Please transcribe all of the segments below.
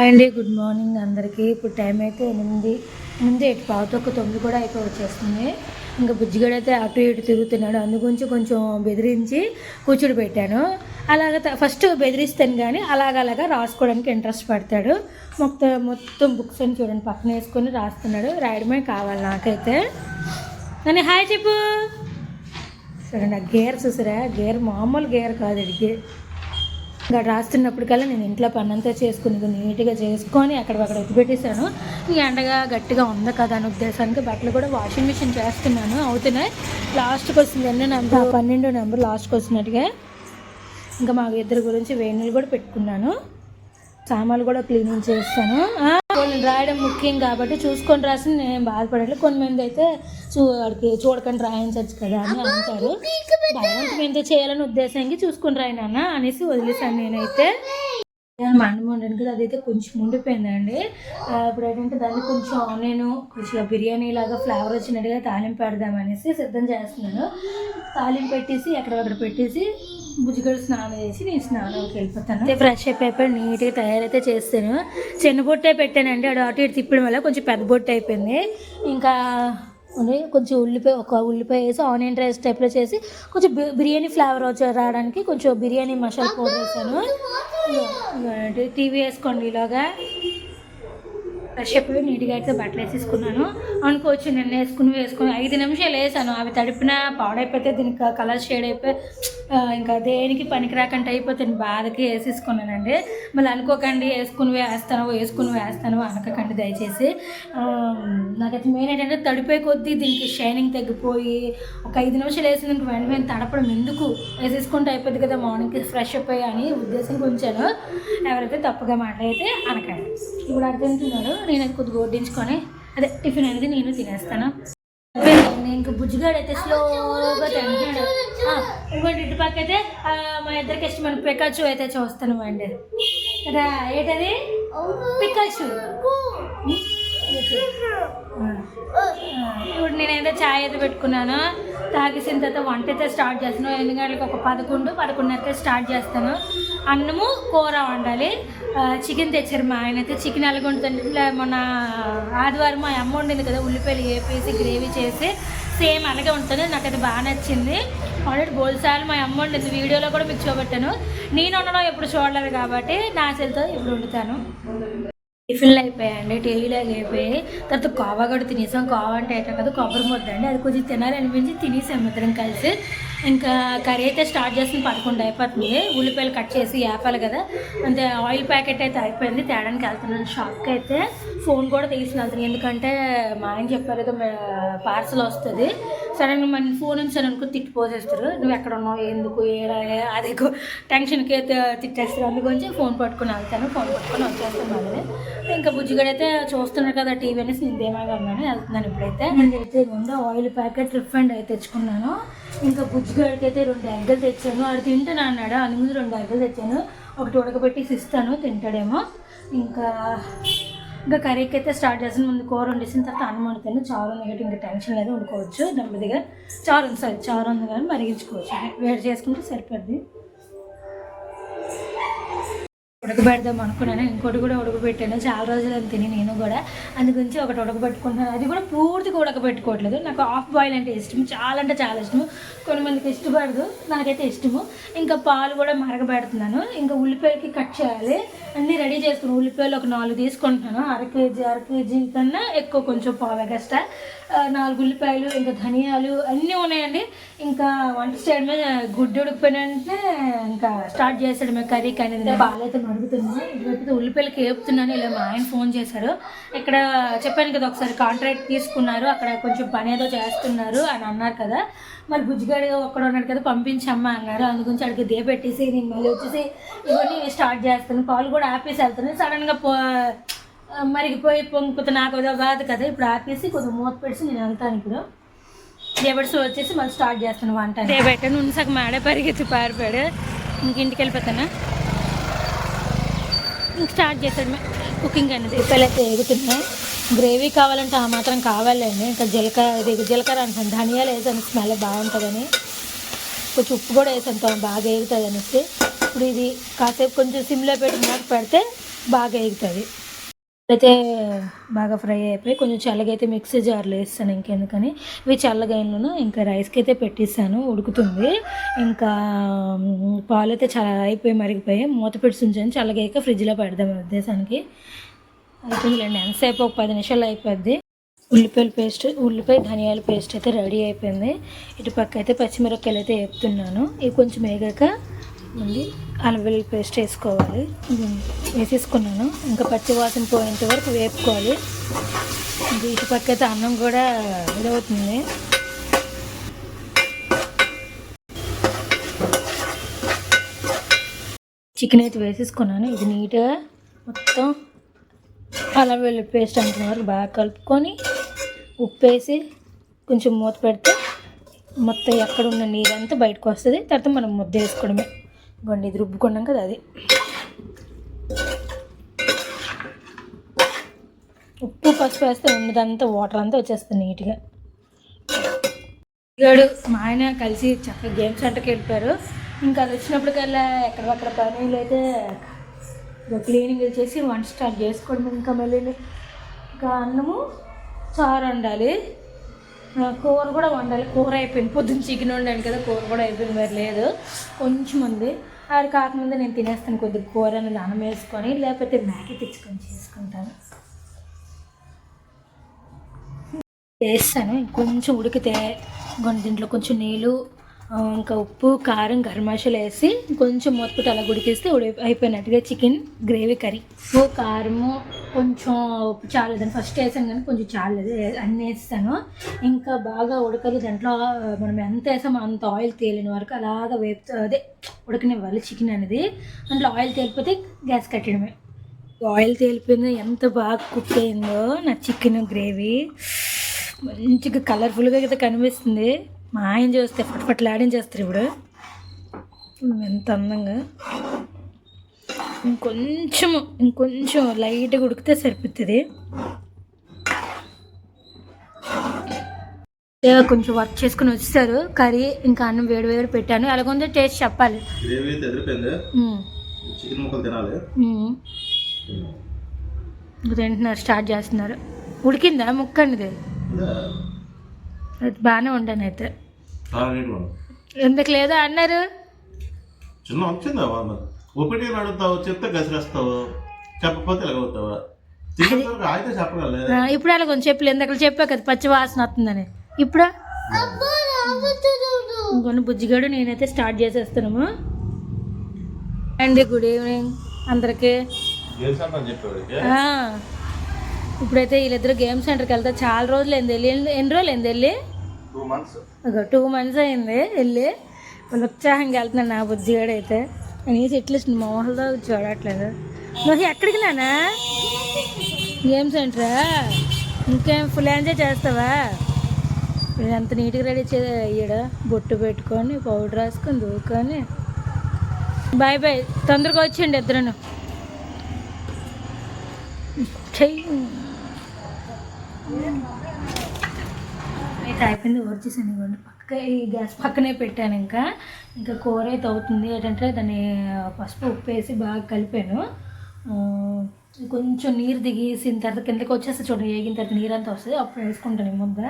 Hi అండి good morning అందరికీ. ఇప్పుడు టైం అయితే ఎనిమిది ఎనిమిది ఎయిట్ పావుతొక్క తొమ్మిది కూడా అయితే వచ్చేస్తుంది. ఇంకా బుజ్జిగడ అయితే అటు ఇటు తిరుగుతున్నాడు. అందుగురించి కొంచెం బెదిరించి కూర్చుడు పెట్టాను. అలాగ త- ఫస్ట్ బెదిరిస్తాను కానీ అలాగలాగా రాసుకోవడానికి ఇంట్రెస్ట్ పడతాడు. మొత్తం మొత్తం బుక్స్ అని చూడండి పక్కన వేసుకొని రాస్తున్నాడు. రాయడమే కావాలి నాకైతే. కానీ హాయ్ చెప్పు. చూడండి ఆ గేర్ చూసారా? గేర్ మామూలు గేర్ కాదు ఇది ఇంకా రాస్తున్నప్పటికల్లా నేను ఇంట్లో పని అంతా చేసుకుని నీట్గా చేసుకొని అక్కడక్కడ ఎత్తి పెట్టేశాను ఈ ఎండగా గట్టిగా ఉంది కదా అనే ఉద్దేశానికి బట్టలు కూడా వాషింగ్ మిషన్ చేస్తున్నాను. అవుతున్నాయి. లాస్ట్కి వస్తుంది ఎన్నో నెంబర్? పన్నెండో నెంబర్ లాస్ట్కి వస్తున్నట్టుగా. ఇంకా మా ఇద్దరి గురించి వేణులు కూడా పెట్టుకున్నాను. సామాన్లు కూడా క్లీనింగ్ చేస్తాను. కొన్ని రాయడం ముఖ్యం కాబట్టి చూసుకొని రాసి నేను బాధపడట్లేదు. కొన్ని మంది అయితే చూ వాడికి చూడకుండా రాయించవచ్చు కదా అని అంటారు. భగవంతుడు ఎంత చేయాలని ఉద్దేశానికి చూసుకొని రాయి నాన్న అనేసి వదిలేసాను నేనైతే. మండం వండడానికి కదా అదైతే కొంచెం ఉండిపోయిందండి. ఇప్పుడు ఏంటంటే దాన్ని కొంచెం నేను కొంచెం బిర్యానీ లాగా ఫ్లేవర్ వచ్చినట్టుగా తాలింపు పెడదామనేసి సిద్ధం చేస్తున్నాను. తాలింపు పెట్టేసి ఎక్కడెక్కడ పెట్టేసి బుజ్జిగడు స్నానం చేసి నేను స్నానంకి వెళ్ళిపోతాను. ఫ్రెష్ అయిపోయి నీట్గా తయారైతే చేస్తాను. చిన్న బొట్టే పెట్టానండి. అటు అటు ఇటు తిప్పడం వల్ల కొంచెం పెద్ద బొట్టు అయిపోయింది. ఇంకా ఉంది. కొంచెం ఉల్లిపాయ ఒక ఉల్లిపాయ వేసి ఆనియన్ రైస్ టైప్లో చేసి కొంచెం బి- బిర్యానీ ఫ్లేవర్ వచ్చి రావడానికి కొంచెం బిర్యానీ మసాలా పౌడర్ వేసాను. టీవీ వేసుకోండి ఇలాగా ఫ్రెష్ అయిపోయి నీట్గా అయితే బట్టలు వేసేసుకున్నాను. అనుకోవచ్చు నిన్న వేసుకుని వేసుకుని ఐదు నిమిషాలు వేసాను. అవి తడిపిన పాడైపోతే దీనికి కలర్ షేడ్ అయిపోయి ఇంకా దేనికి పనికి రాకుండా అయిపోతుంది. బాధకి వేసేసుకున్నానండి. మళ్ళీ అనుకోకండి వేసుకుని వేస్తాను వేసుకుని వేస్తాను అనకకండి దయచేసి. నాకైతే మెయిన్ ఏంటంటే తడిపోయి కొద్దీ దీనికి షైనింగ్ తగ్గిపోయి ఒక ఐదు నిమిషాలు వేసిన వెంట వెంటనే తడపడం ఎందుకు? వేసేసుకుంటే అయిపోద్ది కదా మార్నింగ్కి ఫ్రెష్ అయిపోయి అని ఉద్దేశం ఉంచాను. ఎవరైతే తప్పుగా మాట్లాడితే అనకండి. ఇప్పుడు అర్థం తిన్నారు నేను అది కొద్దిగా వడ్డించుకొని అదే టిఫిన్ అనేది నేను తినేస్తాను. ఇంకా బుజ్జిగాడు అయితే స్లోగా తింటున్నాడు. ఆ, ఇంకోటి ఇటు పక్క అయితే మా ఇద్దరికి ఇష్టమైన పికాచు అయితే చూస్తాను అండి కదా ఏంటది? పికాచు. ఇప్పుడు నేనైతే ఛాయ్ అయితే పెట్టుకున్నాను. తాగేసిన తర్వాత వంట అయితే స్టార్ట్ చేస్తాను. ఎన్ని గంటలకు ఒక పదకొండు పదకొండున్నరకే స్టార్ట్ చేస్తాను. అన్నము కూర వండాలి. చికెన్ తెచ్చారు మా ఆయన అయితే. చికెన్ ఎలాగుంటుంది ఇలా మొన్న ఆదివారం మా అమ్మ వండింది కదా ఉల్లిపాయలు వేపేసి గ్రేవీ చేసి సేమ్ అలాగే ఉంటుంది. నాకైతే బాగా నచ్చింది. ఆల్రెడీ బోల్సార్లు మా అమ్మ వండింది. వీడియోలో కూడా మీకు చూపెట్టాను. నేను ఉండడం ఎప్పుడు చూడలేదు కాబట్టి నా చేతితో ఇప్పుడు వండుతాను. టిఫిన్లు అయిపోయాయండి టీవీలో అయిపోయాయి. తర్వాత కోవా కూడా తినేసాం. కోవా అంటే అయితే కదా కొబ్బరి ముద్ద అండి. అది కొంచెం తినాలనిపించి తినేసాం ఇద్దరం కలిసి. ఇంకా కర్రీ అయితే స్టార్ట్ చేసిన పదకొండు అయిపోతుంది. ఉల్లిపాయలు కట్ చేసి వేపాలి కదా. అంతే ఆయిల్ ప్యాకెట్ అయితే అయిపోయింది. తేడానికి వెళ్తున్నాను. షాప్కి అయితే ఫోన్ కూడా తీసిన అతను. ఎందుకంటే మా ఆయన చెప్పారు ఏదో పార్సల్ వస్తుంది. సరే మన ఫోన్ ఉంచాను అనుకో తిట్టి పోసేస్తారు. నువ్వు ఎక్కడ ఉన్నావు? ఎందుకు? ఏరా? ఏ- అది టెన్షన్కి తిట్టేస్తారు. అందుకొంచి ఫోన్ పట్టుకుని వెళ్తాను. ఫోన్ పట్టుకొని వచ్చేస్తాను మళ్ళీ. ఇంకా బుజ్జిగడ అయితే కదా టీవీ అనేసి నేను ధీమాగా ఉన్నాను వెళ్తున్నాను ఇప్పుడైతే. నేనైతే ముందు ఆయిల్ ప్యాకెట్ రిఫండ్ అయితే తెచ్చుకున్నాను. ఇంకా బుజ్జిగడికి అయితే రెండు ఎగ్గలు తెచ్చాను. అది తింటాను అన్నాడు. అందు ముందు రెండు ఎగ్గలు తెచ్చాను. ఒకటి ఉడకబెట్టి ఇస్తాను. తింటాడేమో. ఇంకా ఇంకా కర్రీకి అయితే స్టార్ట్ చేసిన ముందు కూర వండేసిన తర్వాత అన్నం వండుతాను. చారు ఉంది కాబట్టి ఇంకా టెన్షన్ లేదు వండుకోవచ్చు. నెమ్మదిగా చారు ఉంది సారీ చారు ఉంది కానీ మరిగించుకోవచ్చు. వేడి చేసుకుంటే సరిపోద్ది. ఉడకబెడదాం అనుకున్నాను. ఇంకోటి కూడా ఉడకబెట్టాను చాలా రోజులు అని తిని నేను కూడా. అందు గురించి ఒకటి ఉడకబెట్టుకుంటున్నాను. అది కూడా పూర్తిగా ఉడకబెట్టుకోవట్లేదు. నాకు హాఫ్ బాయిల్ అంటే ఇష్టం. చాలా అంటే చాలా ఇష్టం. కొంతమందికి ఇష్టపడదు. నాకైతే ఇష్టము. ఇంకా పాలు కూడా మరగబెడుతున్నాను. ఇంకా ఉల్లిపాయలకి కట్ చేయాలి. అన్నీ రెడీ చేసుకుని ఉల్లిపాయలు ఒక నాలుగు తీసుకుంటున్నాను. అర కేజీ అర కేజీ కన్నా ఎక్కువ కొంచెం పావు ఎగస్ట్రా నాలుగు ఉల్లిపాయలు ఇంకా ధనియాలు అన్నీ ఉన్నాయండి. ఇంకా వంట చేయడమే గుడ్డు ఉడికిపోయినంటే ఇంకా స్టార్ట్ చేసాడు కర్రీకి అనేది పాలైతే మరుగుతున్నాను ఇటువైపు ఉల్లిపల్లికి వేపుతున్నాను ఇలా మా ఆయన ఫోన్ చేశారు. ఇక్కడ చెప్పాను కదా ఒకసారి కాంట్రాక్ట్ తీసుకున్నారు. అక్కడ కొంచెం పని ఏదో చేస్తున్నారు అని అన్నారు కదా. మరి బుజ్జిగాడు ఒక్కడ ఉన్నాడు కదా పంపించమ్మా అన్నారు. అందుగురించి అడిగి దే పెట్టేసి నేను మళ్ళీ వచ్చేసి ఇవన్నీ స్టార్ట్ చేస్తాను. కాల్ కూడా ఆపేసి వెళ్తాను. సడన్గా పో మరిగిపోయి పొంగిపోతే నాకు ఏదో బాధ కదా. ఇప్పుడు ఆపేసి కొద్దిగా మూత పెట్టి నేను వెళ్తాను ఇప్పుడు. దేవుడి సో వచ్చేసి మళ్ళీ స్టార్ట్ చేస్తాను వంట. రేపటి నుండి సగం మాడే పరిగెత్తి పారిపోయాడు. ఇంక ఇంటికి వెళ్ళిపోతానా? స్టార్ట్ చేస్తాడు కుకింగ్ అనేది. అయితే ఎగుతున్నాయి. గ్రేవీ కావాలంటే ఆ మాత్రం కావాలండి. ఇంకా జీలకర్ర ఇది జీలకర్ర అంటాను ధనియాలు వేసాను స్మెల్ బాగుంటుందని. కొంచెం ఉప్పు కూడా వేసాను బాగా వేగుతుంది అనేసి. ఇప్పుడు ఇది కాసేపు కొంచెం సిమ్లో పెట్టి మూత పెడితే బాగా ఎగుతుంది అయితే బాగా ఫ్రై అయిపోయి కొంచెం చల్లగా అయితే మిక్సీ జార్లో వేస్తాను ఇంకెందుకని. ఇవి చల్లగా ఇంకా రైస్కి అయితే పెట్టేసాను ఉడుకుతుంది. ఇంకా పాలు అయితే చాలా అయిపోయి మరిగిపోయి మూత పెట్టి ఉంచాను చల్లగా ఫ్రిడ్జ్లో పెడదాం ఉద్దేశానికి. అయిపోయిందిలేండి ఎంతసేపు? ఒక పది నిమిషాలు అయిపోద్ది. ఉల్లిపాయల పేస్ట్ ఉల్లిపాయ ధనియాల పేస్ట్ అయితే రెడీ అయిపోయింది. ఇటు పక్క అయితే పచ్చిమిరపకాయలు అయితే వేపుతున్నాను. ఇవి కొంచెం వేగాక ఉంది అల్లం వెల్లుల్లి పేస్ట్ వేసుకోవాలి. వేసేసుకున్నాను. ఇంకా పచ్చి వాసన పోయేంత వరకు వేపుకోవాలి. ఇంకా ఇటు పక్క అయితే అన్నం కూడా ఇదవుతుంది. చికెన్ అయితే వేసేసుకున్నాను. ఇది నీట్గా మొత్తం అల్లం వెల్లుల్లి పేస్ట్ అంత వరకు బాగా కలుపుకొని ఉప్పు వేసి కొంచెం మూత పెడితే మొత్తం ఎక్కడ ఉన్న నీరంతా బయటకు వస్తుంది. తర్వాత మనం ముద్ద వేసుకోవడమే. ఇవ్వండి ఇది రుబ్బుకున్నాం కదా అది. ఉప్పు పసుపు వేస్తే ఉన్నదంతా వాటర్ అంతా వచ్చేస్తుంది నీట్గా. గాడు మా ఆయన కలిసి చక్కగా గేమ్స్ సెంటర్కి వెళ్ళిపోయారు. ఇంకా అది వచ్చినప్పటికల్లా ఎక్కడక్కడ పనులు అయితే క్లీనింగ్ చేసి వంట స్టార్ట్ చేసుకోవడం. ఇంకా మళ్ళీ ఇంకా అన్నము చారు వండాలి. కూర కూడా వండాలి. కూర అయిపోయింది. పొద్దున్న చికెన్ వండాను కదా కూర కూడా అయిపోయింది. మరి లేదు. కొంచెం ఉంది. అది కాకముందే నేను తినేస్తాను కొద్దిగా కూర అనేది అన్నం వేసుకొని లేకపోతే మ్యాగీ తెచ్చుకొని చేసుకుంటాను. వేస్తాను కొంచెం ఉడికితే ఇంకొన్ని దీంట్లో కొంచెం నీళ్ళు ఇంకా ఉప్పు కారం గరం వేసి కొంచెం మొత్తం అలా గుడికేస్తే ఉడి అయిపోయినట్టుగా చికెన్ గ్రేవీ కర్రీ. ఉప్పు కారము కొంచెం ఉప్పు చాలేదని ఫస్ట్ వేసాను కానీ కొంచెం చాలేదు. అన్నీ వేస్తాను. ఇంకా బాగా ఉడకాలి దాంట్లో మనం ఎంత వేసామో అంత ఆయిల్ తేలిన వరకు అలాగా వేపుతూ అదే ఉడకనివ్వాలి చికెన్ అనేది. దాంట్లో ఆయిల్ తేలిపోతే గ్యాస్ కట్టడమే. ఆయిల్ తేలిపోయింది? ఎంత బాగా కుక్ అయిందో నా చికెన్ గ్రేవీ. మంచిగా కలర్ఫుల్గా అయితే కనిపిస్తుంది. మా ఆయన చూస్తే ఫట్ఫట్లాడించేస్తారు ఇప్పుడు. ఎంత అందంగా. ఇంకొంచెం ఇంకొంచెం లైట్గా ఉడికితే సరిపోతుంది. కొంచెం వర్క్ చేసుకుని వచ్చేసారు. కర్రీ ఇంకా అన్నం వేడి వేడి పెట్టాను. అలాగొందో టేస్ట్ చెప్పాలి. తింటున్నారు స్టార్ట్ చేస్తున్నారు. ఉడికిందా ముక్క అనేది ఇదే అది బాగానే ఉండాను అయితే ఎందుకు లేదా అన్నారు? చిన్న వచ్చిందా ఒకటి అడుగుతావు చెప్తే గసిరేస్తావు? చెప్పకపోతే ఆ, ఇప్పుడు అలా కొంచెం చెప్పలేదు ఎందుకు చెప్పా కదా పచ్చి వాసన వస్తుందని. ఇప్పుడు? ఇంకొన్ని బుజ్జిగాడు నేనైతే స్టార్ట్ చేసేస్తున్నాము. అండి గుడ్ ఈవినింగ్ అందరికీ. ఇప్పుడైతే వీళ్ళిద్దరు గేమ్ సెంటర్కి వెళ్తే చాలా రోజులు అయింది వెళ్ళి ఎన్ని రోజులు అయింది వెళ్ళి? టూ మంత్స్ ఒక టూ మంత్స్ అయింది వెళ్ళి. వాళ్ళు ఉత్సాహంగా వెళ్తున్నాను నా బుద్ధిగాడైతే అయితే. నేను ఎట్లీస్ట్ మోహల్తో చూడట్లేదు. నువ్వు ఎక్కడికి నానా? గేమ్ సెంటరా? ఇంకేం ఫుల్ ఎంజాయ్ చేస్తావా? ఎంత నీట్గా రెడీ చేయ్యాడు బొట్టు పెట్టుకొని పౌడర్ రాసుకొని దూకొని. Bye bye. తొందరగా వచ్చేయండి ఇద్దరును. చెయ్యి. అయితే అయిపోయింది. వచ్చేసాను ఇవ్వండి. పక్క ఈ గ్యాస్ పక్కనే పెట్టాను ఇంకా. ఇంకా కూర అయితే అవుతుంది. ఏంటంటే దాన్ని పసుపు ఉప్పు వేసి బాగా కలిపాను. కొంచెం నీరు దిగేసిన తర్వాత కిందకి వచ్చేస్తే చూడండి వేగిన తర్వాత నీరు అంతా వస్తుంది. అప్పుడు వేసుకుంటాను ఈ ముద్ద.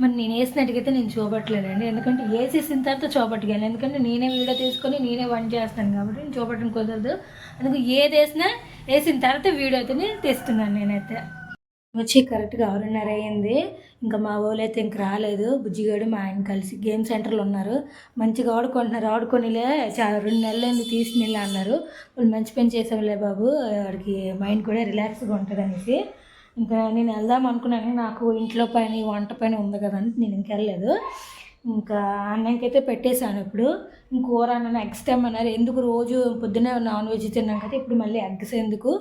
మరి నేను వేసినట్టుగైతే నేను చూపట్లేదండి. ఎందుకంటే వేసేసిన తర్వాత చూపట్టుకెళ్ళి ఎందుకంటే నేనే వీడియో తీసుకొని నేనే వంట చేస్తాను కాబట్టి నేను చూపట్టడం కుదరదు. అందుకు ఏది వేసినా వేసిన తర్వాత వీడియో అయితే తీస్తున్నాను నేనైతే. వచ్చి కరెక్ట్గా ఆరున్నర అయింది. ఇంకా మా వాళ్ళు అయితే ఇంక రాలేదు. బుజ్జిగాడు మా ఆయన కలిసి గేమ్ సెంటర్లో ఉన్నారు. మంచిగా ఆడుకుంటున్నారు. ఆడుకొనిలే చాలా రెండు నెలలు తీసుకునిలే అన్నారు. వాళ్ళు మంచి పని చేసాంలే బాబు. వాడికి మైండ్ కూడా రిలాక్స్గా ఉంటుంది అనేసి ఇంకా నేను వెళ్దాం అనుకున్నాను. నాకు ఇంట్లో పని వంట పని ఉంది కదా అని నేను ఇంకెళ్ళలేదు ఇంకా అన్నంకైతే పెట్టేశాను ఇప్పుడు. ఇంక కూర అన్న నెక్స్ట్ టైం అన్నారు ఎందుకు రోజు పొద్దున్నే నాన్ వెజ్ తిన్నాం కదా ఇప్పుడు మళ్ళీ ఎగ్స్ ఎందుకు?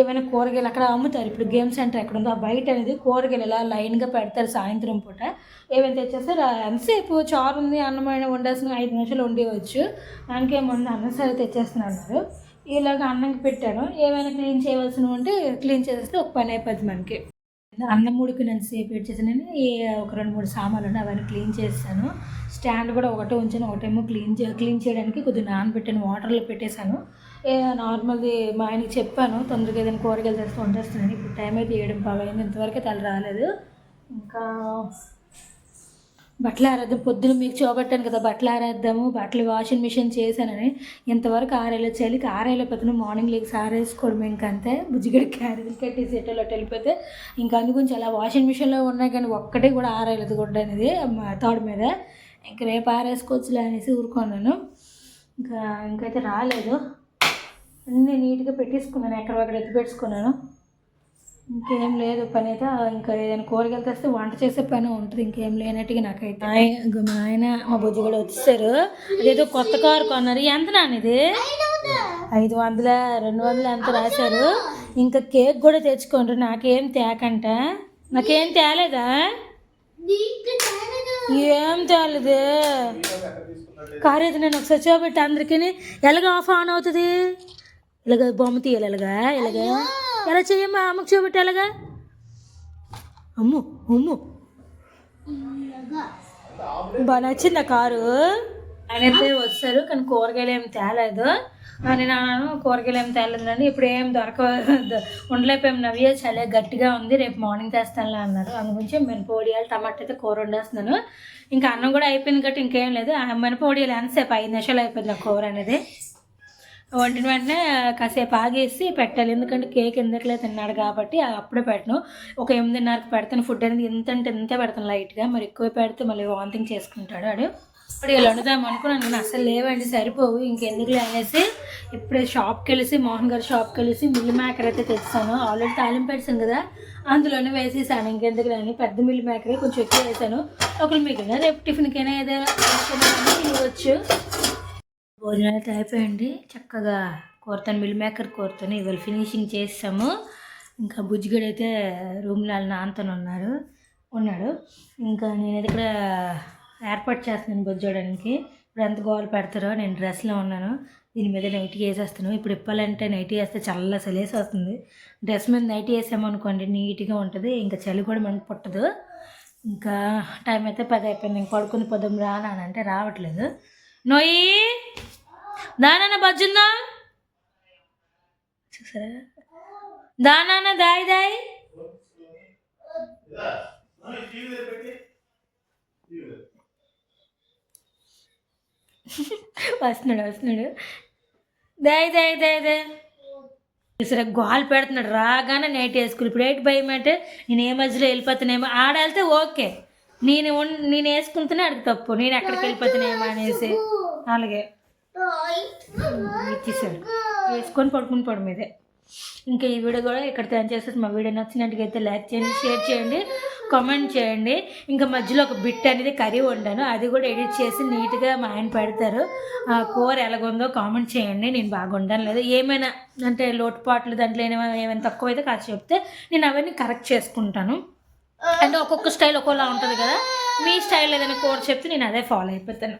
ఏమైనా కూరగాయలు అక్కడ అమ్ముతారు. ఇప్పుడు గేమ్ సెంటర్ ఎక్కడ ఉందో ఆ బయట అనేది కూరగాయలు ఇలా లైన్గా పెడతారు సాయంత్రం పూట. ఏమైనా తెచ్చేస్తే ఎంతసేపు? చారు ఉంది అన్నమైన వండాల్సిన ఐదు నిమిషాలు వండేవచ్చు దానికి ఏమన్నా అన్నం సరే తెచ్చేస్తున్నారు ఇలాగ అన్నంకి పెట్టాను. ఏమైనా క్లీన్ చేయవలసినవి ఉంటే క్లీన్ చేసేస్తే ఒక పని అయిపోద్ది మనకి. అన్నం నేను సేపు పెట్టేసానని ఒక రెండు మూడు సామాన్లు అవన్నీ క్లీన్ చేస్తాను స్టాండ్ కూడా ఒకటే ఉంచాను ఒకటేమో క్లీన్ చే క్లీన్ చేయడానికి కొద్దిగా నానబెట్టాను వాటర్లో పెట్టేశాను. నార్మల్ది మా ఆయనకి చెప్పాను తొందరగా ఏదైనా కూరగాయలు తెస్తే వండేస్తున్నాను ఇప్పుడు టైం అయితే ఏడు బాగా అయింది ఇంతవరకు తల రాలేదు. ఇంకా బట్టలు ఆరేద్దాం పొద్దున మీకు చూపెట్టాను కదా బట్టలు ఆరేద్దాము బట్టలు వాషింగ్ మిషన్ చేశానని. ఇంతవరకు ఆరేలో చలికి ఆరేలో పొద్దున మార్నింగ్ లేచి ఆరేసుకోవడం ఇంకంతే. బుజ్జిగడి క్యారీలు కట్టేసి ఎటోలో వెళ్ళిపోతే ఇంకా అందుగురించి అలా వాషింగ్ మిషన్లో ఉన్నాయి కానీ ఒక్కటే కూడా ఆరేయలేదు గుడ్డ అనేది మా తాడు మీద. ఇంక రేపు ఆరేసుకోవచ్చులే అనేసి ఊరుకున్నాను. ఇంకా ఇంకైతే రాలేదు. అన్నీ నీట్గా పెట్టేసుకున్నాను ఎక్కడ ఎత్తి పెట్టుకున్నాను ఇంకేం లేదు పని అయితే ఇంకా ఏదైనా కూరగాయలు తెస్తే వంట చేసే పని ఉంటుంది ఇంకేం లేనట్టుగా నాకైతే. మా ఆయన మా బుజ్జి కూడా వచ్చేసారు. అదేదో కొత్త కారు కొన్నారు. ఎంత నానిది ఇది? ఐదు వందల రెండు వందల ఎంత రాశారు? ఇంకా కేక్ కూడా తెచ్చుకోండి. నాకేం తేకంట. నాకేం తేలేదా? ఏం తేలేదు. కారు అయితే నేను ఒకసారి చూపెట్టి అందరికీ ఎలాగ ఆఫ్ ఆన్ అవుతుంది? ఇలాగ బొమ్మ తీయాలి ఇలాగా ఇలాగా ఎలా చేయమ్మా అమ్మకు చూపెట్టాలగా అమ్ము అమ్ము. బాగా నచ్చింది కారు? ఆయన అయితే వస్తారు కానీ కూరగాయలు ఏమి తేలేదు. అని నేను కూరగాయలు ఏం తేలేదండి ఇప్పుడు ఏం దొరక ఉండలేకపోయాం నవ్య చాలా గట్టిగా ఉంది రేపు మార్నింగ్ తెస్తానులే అన్నారు. అందుగురించి మినపొడియాలు టమాటా అయితే కూర వండేస్తున్నాను. ఇంకా అన్నం కూడా అయిపోయింది కాబట్టి ఇంకేం లేదు. ఆ మినపొడియాలు ఎంతసేపు? ఐదు నిమిషాలు అయిపోయింది ఆ కూర అనేది. వండిన వెంటనే కాసేపు ఆగేసి పెట్టాలి. ఎందుకంటే కేక్ ఎందుకలే తిన్నాడు కాబట్టి అప్పుడే పెట్టను. ఒక ఎనిమిదిన్నరకు పెడతాను. ఫుడ్ అనేది ఇంత అంటే ఇంత పెడతాను లైట్గా. మరి ఎక్కువ పెడితే మళ్ళీ వాంతింగ్ చేసుకుంటాడు వాడు. ఇప్పుడు ఇలా వండుదాం అనుకున్నాను నేను అసలు లేవండి సరిపోవు. ఇంకెందుకులే అనేసి ఇప్పుడే షాప్కి వెళ్ళేసి మోహన్ గారి షాప్కి వెళ్ళేసి మిల్లి మేకర్ అయితే తెచ్చాను. ఆల్రెడీ తాలింపు పెట్టాను కదా. అందులోనే వేసేసాను. ఇంకెందుకు అని పెద్ద మిల్లి మేకరే కొంచెం ఎక్కువ వేసాను. ఒకరు మిగిలిన రేపు టిఫిన్కైనా ఏదైనా ఇవ్వచ్చు. భోజనాలు అయితే అయిపోయండి చక్కగా కూరతాను మిల్ మేకర్ కూరతాను ఇవాళ ఫినిషింగ్ చేసాము ఇంకా బుజ్జిగడు అయితే రూమ్లో వాళ్ళ నాన్నతో ఉన్నారు. ఉన్నాడు. ఇంకా నేనైతే ఇక్కడ ఏర్పాటు చేస్తున్నాను బుజ్జోడానికి ఇప్పుడు ఎంత గోలు పెడతారో నేను డ్రెస్లో ఉన్నాను. దీని మీద నైట్ వేసేస్తాను ఇప్పుడు ఇప్పాలంటే నైట్ వేస్తే చల్ల చలేసి వస్తుంది. డ్రెస్ మీద నైట్ వేసామనుకోండి నీట్గా ఉంటుంది. ఇంకా చలి కూడా మనకు పుట్టదు. ఇంకా టైం అయితే పది అయిపోయింది. ఇంక పడుకుని రానా అంటే రావట్లేదు. నోయి! దానన్న బజ్జుందా చూసారా? దానన్న దాయి దాయి. వస్తున్నాడు వస్తున్నాడు. దాయి దాయి దాయి దాయి. చూసారా? గోల్ పెడుతున్నాడు. రాగానే నైట్ వేసుకుని ఇప్పుడు ఏంటి భయం అంటే నేను ఏ మధ్యలో వెళ్ళిపోతానేమో ఆడ వెళ్తే ఓకే. నేను నేను వేసుకుంటేనే అడిగి తప్పు. నేను ఎక్కడికి వెళ్ళిపోతానేమో అనేసి. అలాగే. ఇచ్చేసాడు వేసుకొని పడుకుని పడు మీదే. ఇంకా ఈ వీడియో కూడా ఇక్కడ తయారు చేసేసి మా వీడియో నచ్చినట్టుగైతే అయితే లైక్ చేయండి షేర్ చేయండి కామెంట్ చేయండి. ఇంకా మధ్యలో ఒక బిట్ అనేది కర్రీ వండాను. అది కూడా ఎడిట్ చేసి నీట్గా మా ఆయన పెడతారు. ఆ కూర ఎలాగుందో కామెంట్ చేయండి. నేను బాగా వండాను. లేదు ఏమైనా అంటే లోటుపాట్లు దాంట్లో ఏమైనా ఏమైనా తక్కువ అయితే కాదు చెప్తే నేను అవన్నీ కరెక్ట్ చేసుకుంటాను. అంటే ఒక్కొక్క స్టైల్ ఒక్కోలా ఉంటుంది కదా. మీ స్టైల్ ఏదైనా కూర చెప్తే నేను అదే ఫాలో అయిపోతాను.